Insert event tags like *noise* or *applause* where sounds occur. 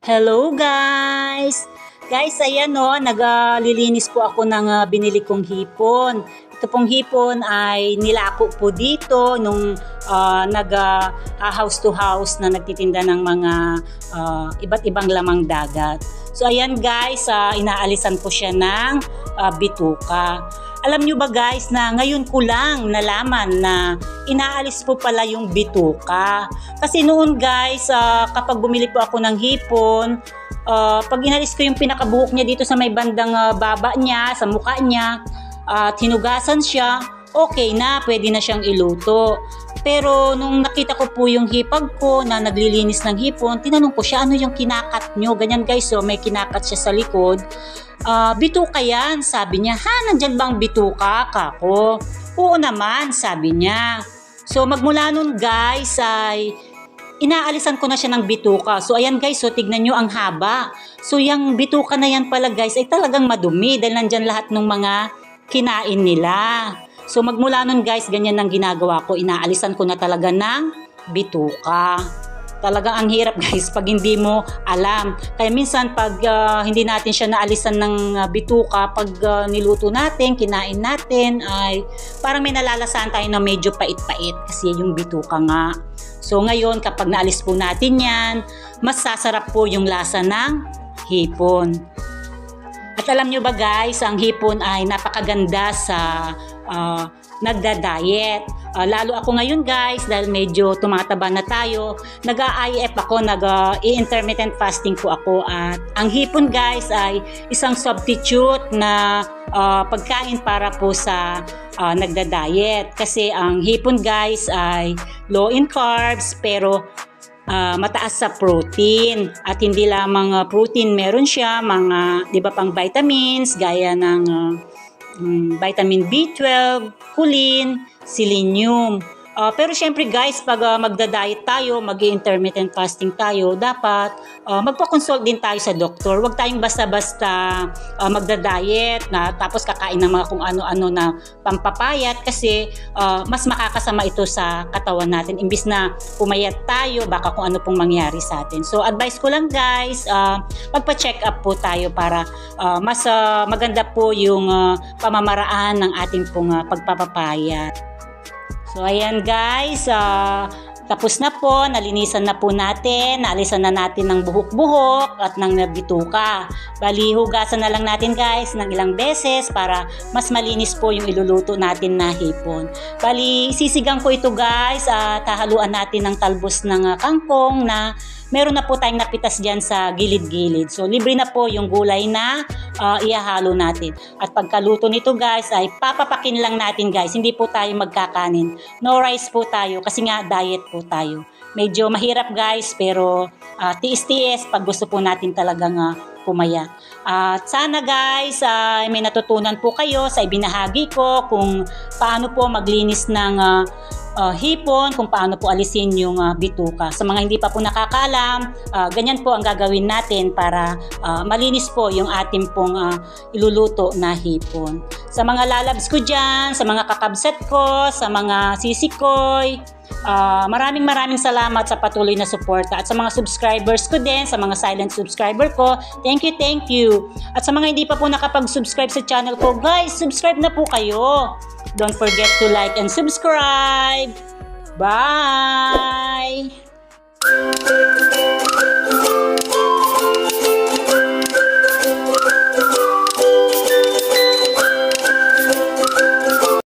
Hello guys! Guys, ayan o, naglilinis po ako ng ah, binili kong hipon. Ito pong hipon ay nilako po dito nung ah, nag ah, house to house na nagtitinda ng mga ah, iba't ibang lamang dagat. So ayan guys, ah, inaalisan ko siya ng ah, bituka. Alam nyo ba guys na ngayon ko lang nalaman na inaalis po pala yung bituka. Kasi noon guys, ah, kapag bumili po ako ng hipon, ah, pag inalis ko yung pinakabuhok niya dito sa may bandang ah, baba niya, sa mukha niya, at hinugasan siya, okay na, pwede na siyang iluto. Pero nung nakita ko po yung hipag ko na naglilinis ng hipon, tinanong ko siya, ano yung kinakat nyo? Ganyan guys, so may kinakat siya sa likod. Ah, bituka yan, sabi niya. Ha, nandyan bang bituka, kako? Oo naman, sabi niya. So magmula nun guys ay inaalisan ko na siya ng bituka. So ayan guys, so tignan nyo ang haba. So yung bituka na yan pala guys ay talagang madumi dahil nandyan lahat ng mga kinain nila. So magmula nun guys, ganyan ang ginagawa ko. Inaalisan ko na talaga ng bituka. Talagang ang hirap *laughs* guys pag hindi mo alam. Kaya minsan pag ah, hindi natin siya naalisan ng ah, bituka, pag ah, niluto natin, kinain natin, ay parang may nalalasahan tayo na medyo pait-pait kasi yung bituka nga. So ngayon kapag naalis po natin yan, mas sasarap po yung lasa ng hipon. At alam nyo ba guys, ang hipon ay napakaganda sa ah, nagda-diet. Ah, lalo ako ngayon guys, dahil medyo tumataba na tayo, nag-IF ako, nag-intermittent fasting po ako. At ang hipon guys ay isang substitute na ah, pagkain para po sa ah, nagda-diet. Kasi ang hipon guys ay low in carbs pero ah, mataas sa protein at hindi lamang ah, protein meron siya mga 'di ba pang vitamins gaya ng mm, vitamin B12, choline, selenium. Ah, pero syempre guys, pag ah, magda-diet tayo, mag-intermittent fasting tayo, dapat ah, magpa-consult din tayo sa doktor. Huwag tayong basta-basta ah, magda-diet na tapos kakain ng mga kung ano-ano na pampapayat kasi ah, mas makakasama ito sa katawan natin. Imbis na pumayat tayo, baka kung ano pong mangyari sa atin. So advice ko lang guys, ah, magpa-check up po tayo para ah, mas ah, maganda po yung ah, pamamaraan ng ating pong ah, pagpapapayat. So ayan guys, ah, tapos na po, nalinisan na po natin, naalisan na natin ng buhok-buhok at ng bituka. Bali, hugasan na lang natin guys ng ilang beses para mas malinis po yung iluluto natin na hipon. Bali, sisigang ko ito guys at hahaluan natin ng talbos ng ah, kangkong na meron na po tayong napitas dyan sa gilid-gilid. So, libre na po yung gulay na ah, ihahalo natin. At pagkaluto nito guys ay papapakin lang natin guys. Hindi po tayo magkakanin. No rice po tayo kasi nga diet po tayo. Medyo mahirap guys pero ah, tiis-tiis pag gusto po natin talagang uh, pumaya. At sana guys ay may natutunan po kayo sa ibinahagi ko kung paano po maglinis ng ah, ah, hipon, kung paano po alisin yung ah, bituka. Sa mga hindi pa po nakakaalam, ah, ganyan po ang gagawin natin para ah, malinis po yung ating pong ah, iluluto na hipon. Sa mga lalabs ko dyan, sa mga kakabsat ko, sa mga sisikoy, ah, maraming maraming salamat sa patuloy na suporta at sa mga subscribers ko din, sa mga silent subscriber ko, thank you, thank you. At sa mga hindi pa po nakapag-subscribe sa channel ko, guys, subscribe na po kayo. Don't forget to like and subscribe. Bye!